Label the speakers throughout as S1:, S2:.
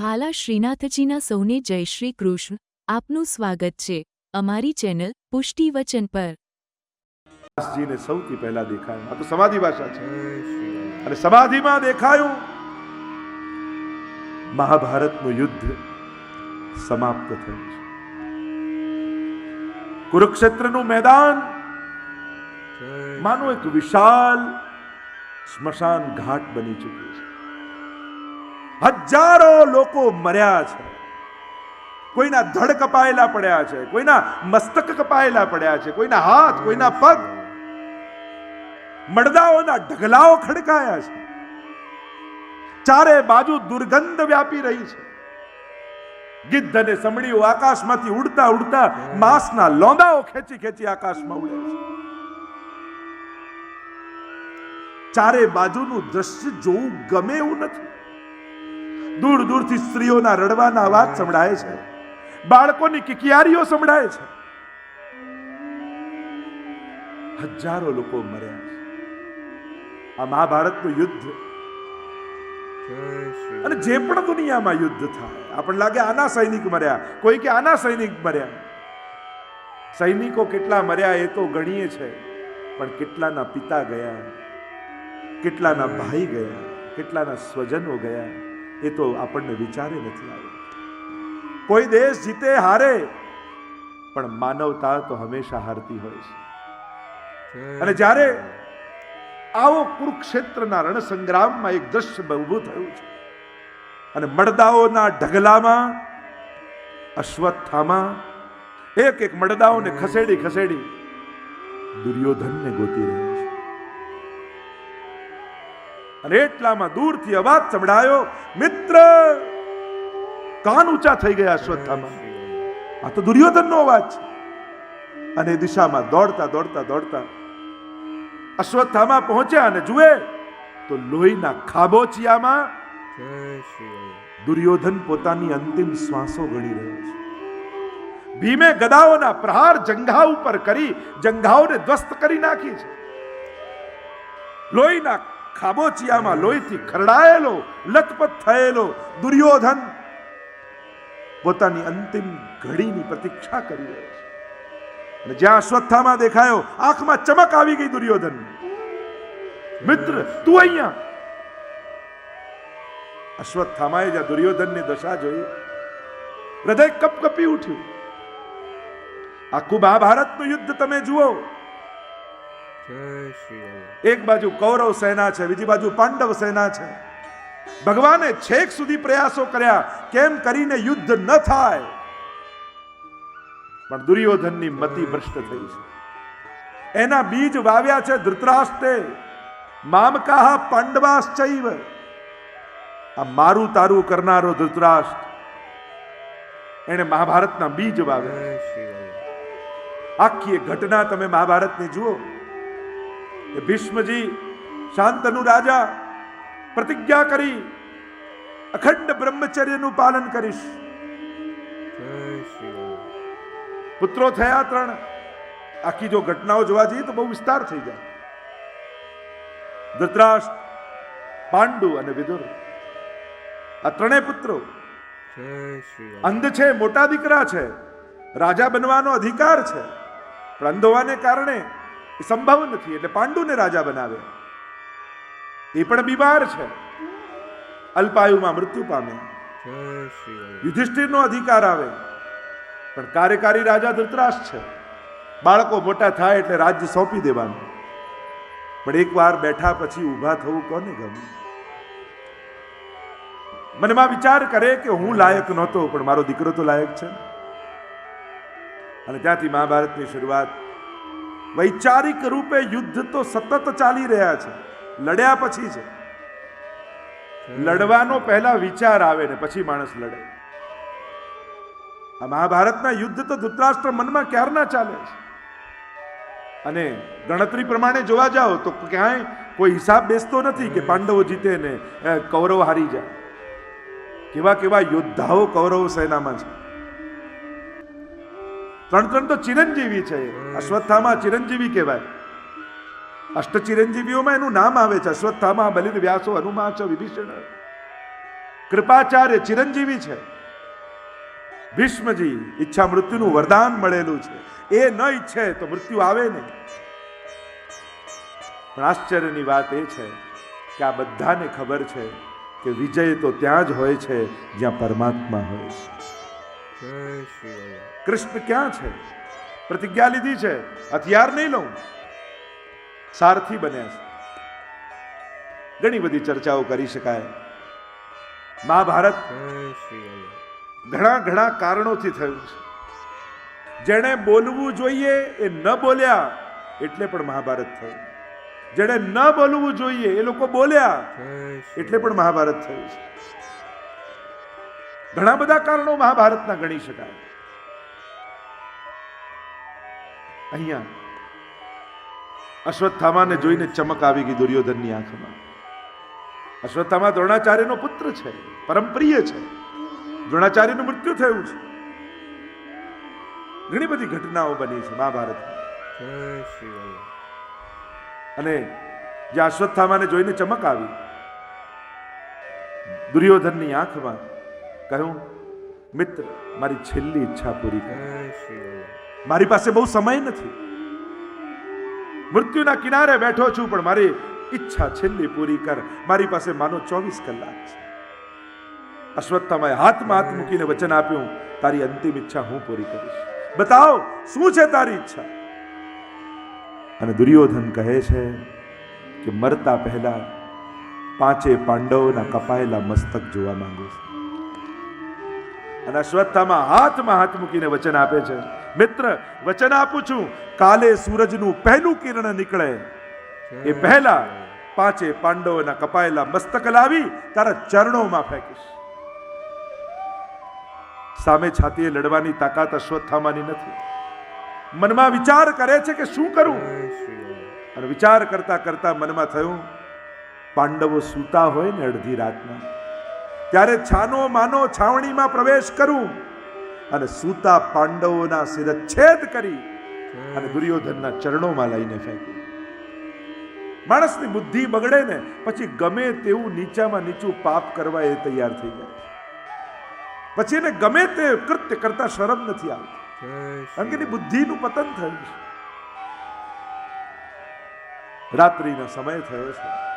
S1: વહાલા શ્રીનાથજીના સૌને જય શ્રી કૃષ્ણ. આપનું સ્વાગત છે અમારી ચેનલ પુષ્ટિ વચન પર.
S2: દાસજીને સૌથી પહેલા દેખાયું. આ તો સમાધિ ભાષા છે. અને સમાધિમાં દેખાયું. મહાભારતનું યુદ્ધ સમાપ્ત થયું છે. કુરુક્ષેત્રનું મેદાન માનો એક વિશાલ સ્મશાન ઘાટ બની ચૂક્યું છે. હજારો લોકો મર્યા છે. કોઈના ધડ કપાયેલા પડ્યા છે, કોઈના મસ્તક કપાયેલા પડ્યા છે, કોઈના હાથ, કોઈના પગ. મડદાઓના ઢગલાઓ ખડકાયા છે. ચારે બાજુ દુર્ગંધ વ્યાપી રહી છે. ગિદ્ધ અને સમડીઓ આકાશમાંથી ઉડતા ઉડતા માંસના લોંદાઓ ખેંચી ખેંચી આકાશમાં ઉડે છે. ચારે બાજુનું દ્રશ્ય જોવું ગમે એવું નથી. દૂર દૂરથી સ્ત્રીઓના રડવાના અવાજ સંભળાય છે. બાળકોની કિકિયારીઓ સંભળાય છે. હજારો લોકો મર્યા છે. આ મહાભારતનું યુદ્ધ. અને જે પણ દુનિયામાં યુદ્ધ થાય, આપણને લાગે આના સૈનિક મર્યા, કોઈ કે આના સૈનિક મર્યા. સૈનિકો કેટલા મર્યા એ તો ગણીએ છે, પણ કેટલાના પિતા ગયા, કેટલાના ભાઈ ગયા, કેટલાના સ્વજનો ગયા. એ તો આપણને વિચારે નથી આવ્યો. કોઈ દેશ જીતે હારે પણ માનવતા તો હંમેશા હારતી હોય છે. અને જ્યારે આવો કુરુક્ષેત્રના રણસંગ્રામમાં એક દ્રશ્ય ઊભું થયું છે અને મડદાઓના ઢગલામાં અશ્વત્થામાં એક એક મડદાઓને ખસેડી ખસેડી દુર્યોધનને ગોતી રહ્યો છે. અને એટલામાં દૂરથી અવાજ સંભળાયો, મિત્ર, કાન ઊંચા થઈ ગયા અશ્વત્થામાં આ તો દુર્યોધનનો અવાજ છે. અને દિશામાં દોડતા દોડતા દોડતા અશ્વત્થામાં પહોંચ્યા અને જુએ તો લોહીના ખાબોચિયામાં દુર્યોધન પોતાની અંતિમ શ્વાસો ગણી રહ્યો છે. ભીમે ગદાઓના પ્રહાર જંઘા ઉપર કરી, જંઘાઓને ધ્વસ્ત કરી નાખી છે. લોહીના ખાબોચિયામાં લોહીથી ખરડાયેલો લથપથ થયેલો દુર્યોધન પોતાની અંતિમ ઘડીની પ્રતીક્ષા કરી રહ્યો છે. અને જ્યાં અશ્વત્થામાં દેખાયો, આંખમાં ચમક આવી ગઈ દુર્યોધન. મિત્ર, તું અહીંયા. અશ્વત્થામાએ જ્યાં દુર્યોધનની દશા જોઈ. હૃદય કપકપી ઉઠ્યું. આખું મહાભારતનું યુદ્ધ તમે જુઓ. એક બાજુ કૌરવ સેના છે, બીજી બાજુ પાંડવ સેના છે. ભગવાને છેક સુધી પ્રયાસો કર્યા, કેમ કરીને યુદ્ધ ન થાય? પણ દુર્યોધનની મતિ ભ્રષ્ટ થઈ છે. એના બીજ વાવ્યા છે ધૃતરાષ્ટ્રે. મામકાહ પાંડવાશ્ચૈવ. આ મારું તારું કરનારો ધૃતરાષ્ટ્ર. એને મહાભારતના બીજ વાવ્યા. આખી ઘટના તમે મહાભારતની જુઓ. એ ભીષ્મજી શાંતનુ રાજા પ્રતિજ્ઞા કરી અખંડ બ્રહ્મચર્યનું પાલન કરીશ. પુત્રો થયા ત્રણ. આખી જો ઘટનાઓ જોવા જઈએ તો બહુ વિસ્તાર થઈ જાય. ધૃતરાષ્ટ્ર, પાંડુ અને વિદુર. આ ત્રણેય પુત્રો અંધ છે, મોટા દીકરા છે, રાજા બનવાનો અધિકાર છે. પણ અંધ હોવાને કારણે એ સંભવ નથી એટલે પાંડુને રાજા બનાવે. એ પણ બીમાર છે. અલ્પાયુમાં મૃત્યુ પામે. યુધિષ્ઠિરનો અધિકાર આવે. પણ કાર્યકારી રાજા ધૃતરાશ છે. બાળકો મોટા થાય એટલે રાજ્ય સોંપી દેવાનું. પણ એકવાર બેઠા પછી ઊભા થવું કોને ગમે? મનમાં વિચાર કરે કે હું લાયક નહોતો પણ મારો દીકરો તો લાયક છે. અને ત્યાંથી મહાભારતની શરૂઆત વૈચારિક રૂપે યુદ્ધ તો સતત ચાલી રહ્યા છે. લડ્યા પછી છે. લડવાનો પહેલા વિચાર આવે ને પછી માણસ લડે. આ મહાભારતના યુદ્ધ તો ધૃતરાષ્ટ્ર મનમાં ક્યારના ચાલે છે? અને ગણતરી પ્રમાણે જોવા જાઓ તો ક્યાંય કોઈ હિસાબ બેસતો નથી કે પાંડવો જીતે ને કૌરવ હારી જાય. કેવા કેવા યોદ્ધાઓ કૌરવ સેનામાં છે. ત્રણ ત્રણ તો ચિરંજીવી છે અશ્વત્થામાં ચિરંજીવી કહેવાય. અષ્ટ ચિરંજીવીઓમાં એનું નામ આવે છે. અશ્વત્થામાં બલિદ વ્યાસો હનુમાન છે વિભીષણ. કૃપાચાર્ય ચિરંજીવી છે. ભીષ્મજી ઈચ્છા મૃત્યુનું વરદાન મળેલું છે. એ ન ઈચ્છે તો મૃત્યુ આવે નહીં. પણ આશ્ચર્યની વાત એ છે કે આ બધાને ખબર છે કે વિજય તો ત્યાં જ હોય છે જ્યાં પરમાત્મા હોય છે. કૃષ્ણ ક્યાં છે? પ્રતિજ્ઞા લીધી છે? હથિયાર નહીં લઉં? સારથી બન્યા છે. ઘણી બધી ચર્ચાઓ કરી શકાય. મહાભારત ઘણા ઘણા કારણોથી થયું છે. જેણે બોલવું જોઈએ એ ન બોલ્યા એટલે પણ મહાભારત થયું. જેણે ન બોલવું જોઈએ એ લોકો બોલ્યા એટલે પણ મહાભારત થયું છે. ઘણા બધા કારણો મહાભારતના ગણી શકાય. અહીંયા અશ્વત્થામાને જોઈને ચમક આવી ગઈ દુર્યોધનની આંખમાં. અશ્વત્થામા દ્રોણાચાર્યનો પુત્ર છે પરમ પ્રિય છે. દ્રોણાચાર્યનું મૃત્યુ થયું છે. ઘણી બધી ઘટનાઓ બની છે
S3: રામ
S2: અને જે અશ્વત્થામાને જોઈને ચમક આવી, દુર્યોધનની આંખમાં કહ્યું મિત્ર મારી છેલ્લી ઈચ્છા પૂરી કર. મારી પાસે બહુ સમય નથી. મૃત્યુના કિનારે બેઠો છું પણ મારી ઈચ્છા છેલ્લી પૂરી કર. મારી પાસે માનો ચોવીસ કલાક છે. અશ્વત્થામાએ હાથમાં હાથ મૂકીને વચન આપ્યું તારી અંતિમ ઈચ્છા હું પૂરી કરીશ. બતાવ શું છે તારી ઈચ્છા? અને દુર્યોધન કહે છે કે મરતા પહેલા પાંચે પાંડવોના કપાયેલા મસ્તક જોવા માંગુ છું. અને અશ્વત્થામાં હાથમાં હાથ મૂકીને વચન આપે છે. મિત્ર, વચન આપું છું, કાલે સૂરજનું પહેલું કિરણ નીકળે. એ પહેલા પાંચે પાંડવોના કપાયેલા મસ્તક લાવી, તારા ચરણોમાં ફેંકીશ. સામે છાતીએ લડવાની તાકાત અશ્વત્થામાની નથી. મનમાં વિચાર કરે છે કે શું કરું? અને વિચાર કરતા કરતા મનમાં થયું, પાંડવો સૂતા હોય ને અડધી રાતના. ત્યારે છાનો માનો છાવણીમાં પ્રવેશ કરું અને સૂતા પાંડવોના શિરચ્છેદ કરી અને દુર્યોધનના ચરણોમાં લઈને ફેંકી. માણસની બુદ્ધિ બગડે ને પછી ગમે તેવું નીચામાં નીચું પાપ કરવા એ તૈયાર થઈ જાય. પછી એને ગમે તે કૃત્ય કરતા શરમ નથી આવતી. કારણ કે બુદ્ધિનું પતન થયું છે. રાત્રિનો સમય થયો છે.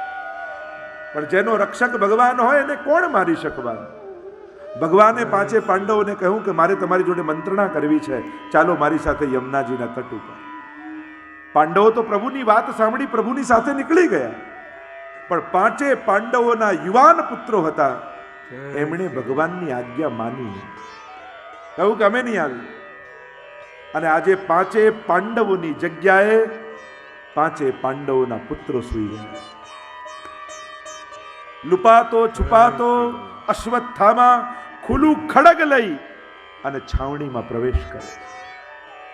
S2: પણ જેનો રક્ષક ભગવાન હોય એને કોણ મારી શકવાનું ભગવાને પાંચે પાંડવોને કહ્યું કે મારે તમારી જોડે મંત્રણા કરવી છે. ચાલો મારી સાથે યમુનાજીના તટ ઉપર. પાંડવો તો પ્રભુની વાત સાંભળી પ્રભુની સાથે નીકળી ગયા. પણ પાંચે પાંડવોના યુવાન પુત્રો હતા. એમણે ભગવાનની આજ્ઞા માની કહ્યું કે અમે નહીં આવી. અને આજે પાંચે પાંડવોની જગ્યાએ પાંચે પાંડવોના પુત્રો સુઈ ગયા. લુપાતો, છુપાતો, અશ્વત્થામાં, ખુલ્લું ખડગ લઈ અને છાવણીમાં પ્રવેશ કરે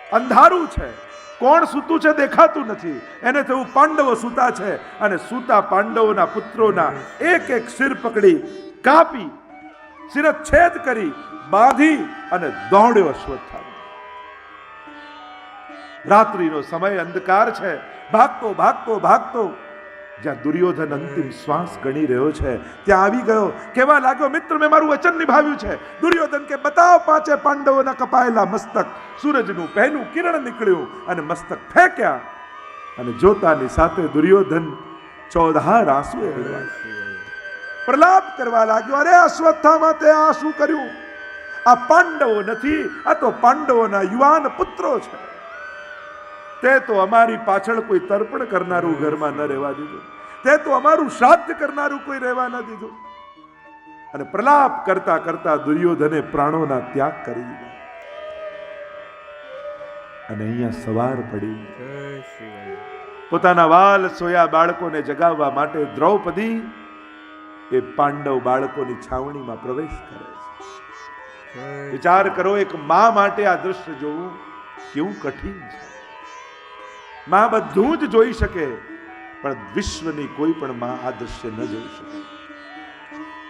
S2: અંધારું છે. કોણ સૂતું છે દેખાતું નથી. એને થયું પાંડવો સૂતા છે અને સૂતા પાંડવોના પુત્રોના એક એક શિર પકડી કાપી, શિરચ્છેદ કરી, બાંધી અને દોડ્યો અશ્વત્થામા. રાત્રિનો સમય અંધકાર છે. ભાગતો ભાગતો ભાગતો. જ્યાં દુર્યોધન અંતિમ શ્વાસ ગણી રહ્યો છે, ત્યાં આવી ગયો. કેવા લાગ્યો? મિત્ર, મેં મારું વચન નિભાવ્યું છે. દુર્યોધન કે, બતાવ પાંચે પાંડવોના કપાયેલા મસ્તક. સૂરજનું પહેલું કિરણ નીકળ્યું અને મસ્તક ફેંક્યા. અને જોતાની સાથે દુર્યોધન ચોદહાર
S3: આંસુ
S2: પ્રલાપ કરવા લાગ્યો, અરે અશ્વત્થામાં તે આ શું કર્યું. આ પાંડવો નથી, આ તો પાંડવોના યુવાન પુત્રો છે. તે તો અમારી પાછળ કોઈ તર્પણ કરનારું ઘરમાં ન રહેવા દીધું. તે તો અમારું શ્રાદ્ધ કરનારું કોઈ રહેવા ન દીધું. અને પ્રલાપ કરતા કરતા દુર્યોધને પ્રાણોના ત્યાગ કરી દીધા. અને અહીંયા સવાર પડી. પોતાના વાલ સોયા બાળકોને જગાવવા માટે દ્રૌપદી એ પાંડવ બાળકોની છાવણીમાં પ્રવેશ કરે છે. વિચાર કરો, એક મા માટે આ દ્રશ્ય જોવું કેવું કઠિન છે. મા બધું જ જોઈ શકે, પણ વિશ્વની કોઈ પણ માં આ દ્રશ્ય ન જોઈ શકે.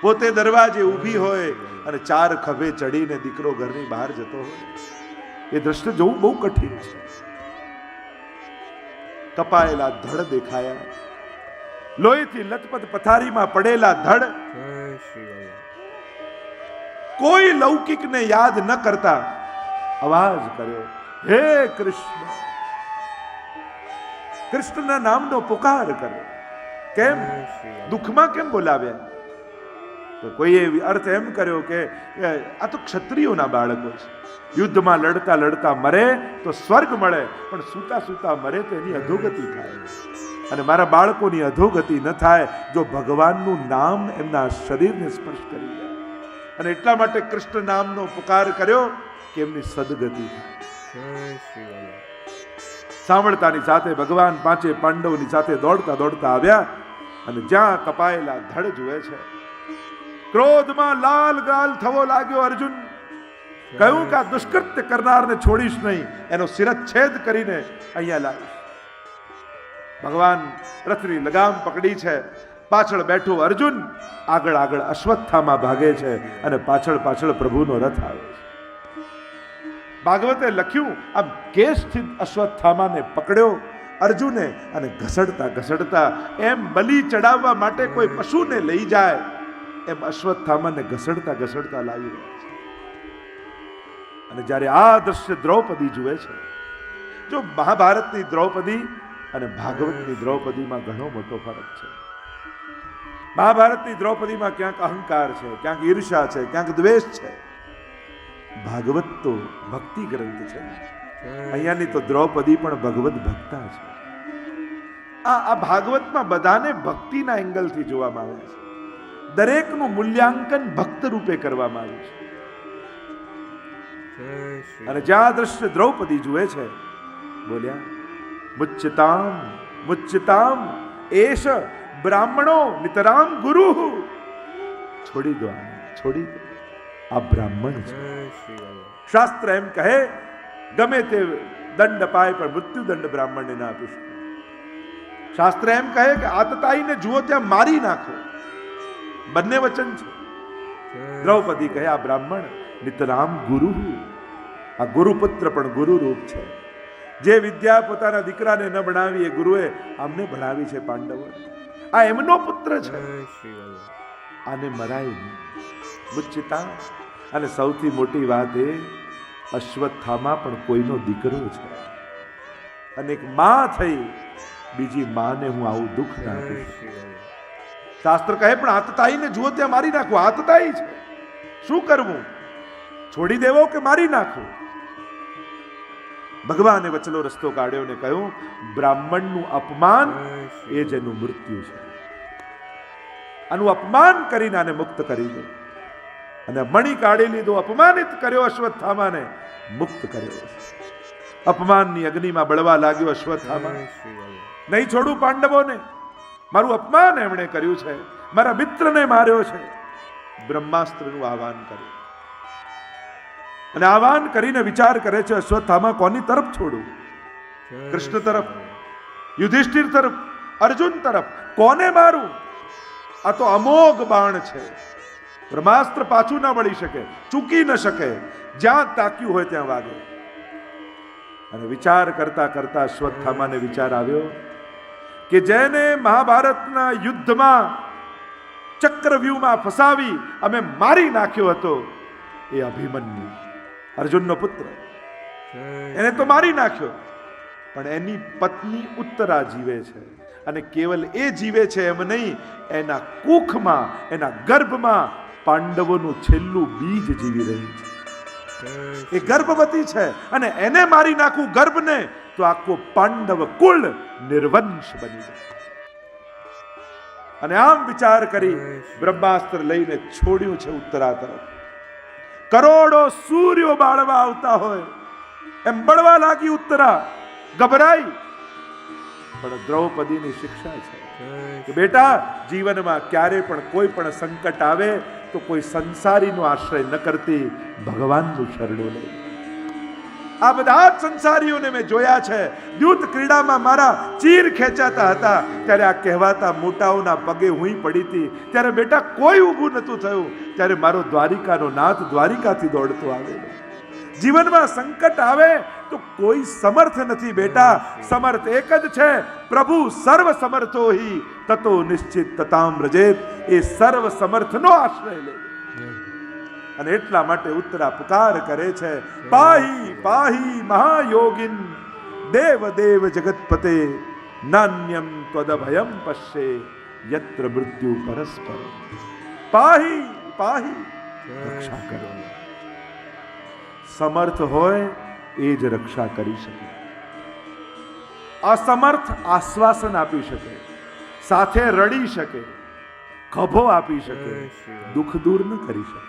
S2: પોતે દરવાજે ઊભી હોય અને ચાર ખભે ચડીને દીકરો ઘરની બહાર જતો હોય. એ દ્રશ્ય જોવું બહુ કઠિન છે. કપાયેલા ધડ દેખાયા. લોહીથી લથપથ પથારીમાં પડેલા ધડ. કોઈ લૌકિકને યાદ ન કરતા અવાજ કર્યો, હે કૃષ્ણ કૃષ્ણના નામનો પુકાર કર્યો કેમ? દુઃખમાં કેમ બોલાવ્યા તો કોઈએ અર્થ એમ કર્યો કે આ તો ક્ષત્રિયોના બાળકો છે. યુદ્ધમાં લડતા લડતા મરે તો સ્વર્ગ મળે પણ સૂતા સૂતા મરે તો એની અધોગતિ થાય. અને મારા બાળકોની અધોગતિ ન થાય જો ભગવાનનું નામ એમના શરીરને સ્પર્શ કરી જાય અને એટલા માટે કૃષ્ણ નામનો પુકાર કર્યો કે એમની સદગતિ થાય. સાંભળતાની સાથે ભગવાન પાંચે પાંડવોની સાથે દોડતા દોડતા આવ્યા અને જ્યાં કપાયેલા ધડ જુએ છે. ક્રોધમાં લાલ ગાલ થવો લાગ્યો અર્જુન. કહ્યું કે દુષ્કૃત્ય કરનારને છોડીશ નહીં, એનો શિરચ્છેદ કરીને અહીંયા લાવીશ. ભગવાન રથની લગામ પકડી છે. પાછળ બેઠો અર્જુન આગળ આગળ અશ્વત્થામાં ભાગે છે અને પાછળ પાછળ પ્રભુનો રથ આવે છે. ભાગવતે લખ્યું, આમ કેશથી અશ્વત્થામાને પકડ્યો, અર્જુને અને ઘસડતા ઘસડતા એમ બલિ ચડાવવા માટે કોઈ પશુને લઈ જાય, એમ અશ્વત્થામાને ઘસડતા ઘસડતા લાવી રહ્યા છે. અને જ્યારે આ દ્રશ્ય દ્રૌપદી જુએ છે, જો મહાભારતની દ્રૌપદી અને ભાગવતની દ્રૌપદીમાં ઘણો મોટો ફરક છે. મહાભારતની દ્રૌપદીમાં ક્યાંક અહંકાર છે, ક્યાંક ઈર્ષા છે, ક્યાંક દ્વેષ છે. ભાગવત તો ભક્તિ ગ્રંથ છે. અહીંયાની તો દ્રૌપદી પણ ભગવત ભક્તા છે. આ આ ભાગવતમાં બધાને ભક્તિના એંગલથી જોવામાં આવે છે. દરેકનું મૂલ્યાંકન ભક્ત રૂપે કરવામાં આવ્યું છે. અને જ્યાં દ્રશ્ય દ્રૌપદી જુએ છે, બોલ્યા, મુચ્યતામ મુચ્યતામ એશ બ્રાહ્મણો નિતરામ ગુરુ. છોડી દો છોડી દો. આ બ્રાહ્મણ છે. શાસ્ત્ર એમ કહે ગમે તે દંડ અપાય પણ મૃત્યુ દંડ બ્રાહ્મણને ના આપી શકે. શાસ્ત્ર એમ કહે કે આતતાઈને જુઓ ત્યાં મારી નાખો. બંને વચન છે. દ્રૌપદી કહે આ બ્રાહ્મણ નિતરામ ગુરુ આ ગુરુપુત્ર પણ ગુરુ રૂપ છે. જે વિદ્યા પોતાના દીકરાને ન ભણાવી એ ગુરુએ આમને ભણાવી છે પાંડવો આ એમનો પુત્ર છે. આને મરાય નહીં. મુચ્ચિતા અને સૌથી મોટી વાત એ, અશ્વત્થામાં પણ કોઈનો દીકરો છે અને એક માં થઈ, બીજી માને હું આવું દુઃખ ના
S3: જય
S2: આપીશ
S3: શ્રી રામ
S2: શાસ્ત્ર કહે પણ આતતાઈને જુઓ ત્યાં મારી નાખો આતતાઈ છે. શું કરવું? છોડી દેવો કે મારી નાખવો ભગવાને વચલો રસ્તો કાઢ્યો ને કહ્યું, બ્રાહ્મણનું અપમાન એ જ એનું મૃત્યુ છે. આનું અપમાન કરીને આને મુક્ત કરી દો. અને મણી કાઢી લીધો, અપમાનિત કર્યો અશ્વત્થામાને, મુક્ત કર્યો. અપમાનની અગ્નિમાં બળવા લાગ્યો અશ્વત્થામા નહીં છોડું પાંડવોને, મારું અપમાન એમણે કર્યું છે, મારા મિત્રને માર્યો છે. બ્રહ્માસ્ત્રનું આહવાન કર્યું. અને આહવાન કરીને વિચાર કરે છે, અશ્વત્થામા, કોની તરફ છોડું? કૃષ્ણ તરફ, યુધિષ્ઠિર તરફ, અર્જુન તરફ, કોને મારું? આ તો અમોઘ બાણ છે. બ્રહ્માસ્ત્ર પાછું ના વળી શકે, ચૂકી ન શકે. જ્યાં તાક્યું હોય ત્યાં વાગે. અને વિચાર કરતા કરતા અશ્વત્થામાને વિચાર આવ્યો કે જેને મહાભારતના યુદ્ધમાં ચક્રવ્યૂહમાં ફસાવી અમે મારી નાખ્યો હતો, એ અભિમન્યુ, અર્જુનનો પુત્ર. એને તો મારી નાખ્યો, પણ એની પત્ની ઉત્તરા જીવે છે. અને કેવલ એ જીવે છે એમ નહીં, એના કુખમાં, એના ગર્ભમાં પાંડવોનું છેલ્લું બીજ જીવી રહ્યું છે. એ ગર્ભવતી છે અને એને મારી નાખું ગર્ભને તો આખો પાંડવ કુળ નિર્વંશ બની જાય. અને આમ વિચાર કરી બ્રહ્માસ્ત્ર લઈને છોડ્યું છે ઉત્તરા તરફ. કરોડો સૂર્યો બાળવા આવતા હોય. એમ બળવા લાગી ઉત્તરા. ગભરાઈ. પણ દ્રૌપદીની શિક્ષા છે કે બેટા જીવનમાં ક્યારે પણ કોઈ પણ સંકટ આવે તો કોઈ સંસારીનો આશ્રય ન કરતી ભગવાનનું શરણું લે આ બધા જ સંસારીઓને મેં જોયા છે. દ્યુત ક્રીડામાં મારા ચીર ખેંચાતા હતા. ત્યારે આ કહેવાતા મોટાઓના પગે હુંય પડી હતી. ત્યારે બેટા કોઈ ઊભું નહોતું થયું. ત્યારે મારો દ્વારિકાનો નાથ દ્વારિકાથી દોડતો આવેલો. જીવનમાં સંકટ આવે તો કોઈ સમર્થ નથી બેટા. સમર્થ એક જ છે. પ્રભુ સર્વ સમર્થો હિ. તતો નિશ્ચિત તતામ રજેત. એ સર્વ સમર્થનો આશ્રય લે. અને એટલા માટે ઉત્તરા પુકાર કરે છે. પાહી પાહી મહાયોગિન. દેવ દેવ જગતપતે નાન્યમ ત્વદભયમ પશ્યે. યત્ર મૃત્યુ પરસ્પર પાહી પાહી. રક્ષા કરો. સમર્થ હોય એ જ રક્ષા કરી શકે. અસમર્થ આશ્વાસન આપી શકે સાથે રડી શકે ખભો આપી શકે દુઃખ દૂર ન કરી શકે.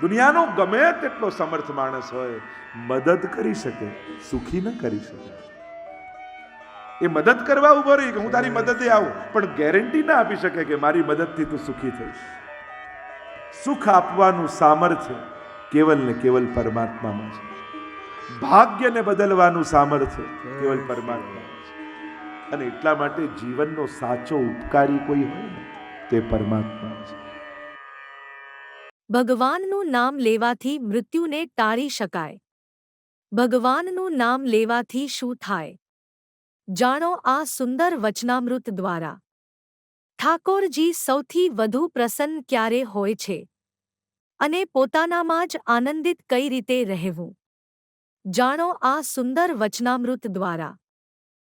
S2: દુનિયાનો ગમે તેટલો સમર્થ માણસ હોય મદદ કરી શકે સુખી ન કરી શકે. એ મદદ કરવા ઊભો રહી કે હું તારી મદદે આવું પણ ગેરંટી ના આપી શકે કે મારી મદદથી તું સુખી થઈશ. સુખ આપવાનું સામર્થ્ય કેવલ ને કેવલ પરમાત્મામાં છે. ભાગ્યને બદલવાનું સામર્થ્ય કેવલ પરમાત્મા અને એટલા માટે જીવનનો સાચો ઉપકારી કોઈ હોય તે પરમાત્મા છે.
S4: ભગવાનનું નામ લેવાથી મૃત્યુને ટાળી શકાય. ભગવાનનું નામ લેવાથી શું થાય? જાણો આ સુંદર વચનામૃત દ્વારા. ઠાકોરજી સૌથી વધુ પ્રસન્ન ક્યારે હોય છે? અને પોતાનામાં જ આનંદિત કઈ રીતે રહેવું? જાણો આ સુંદર વચનામૃત દ્વારા.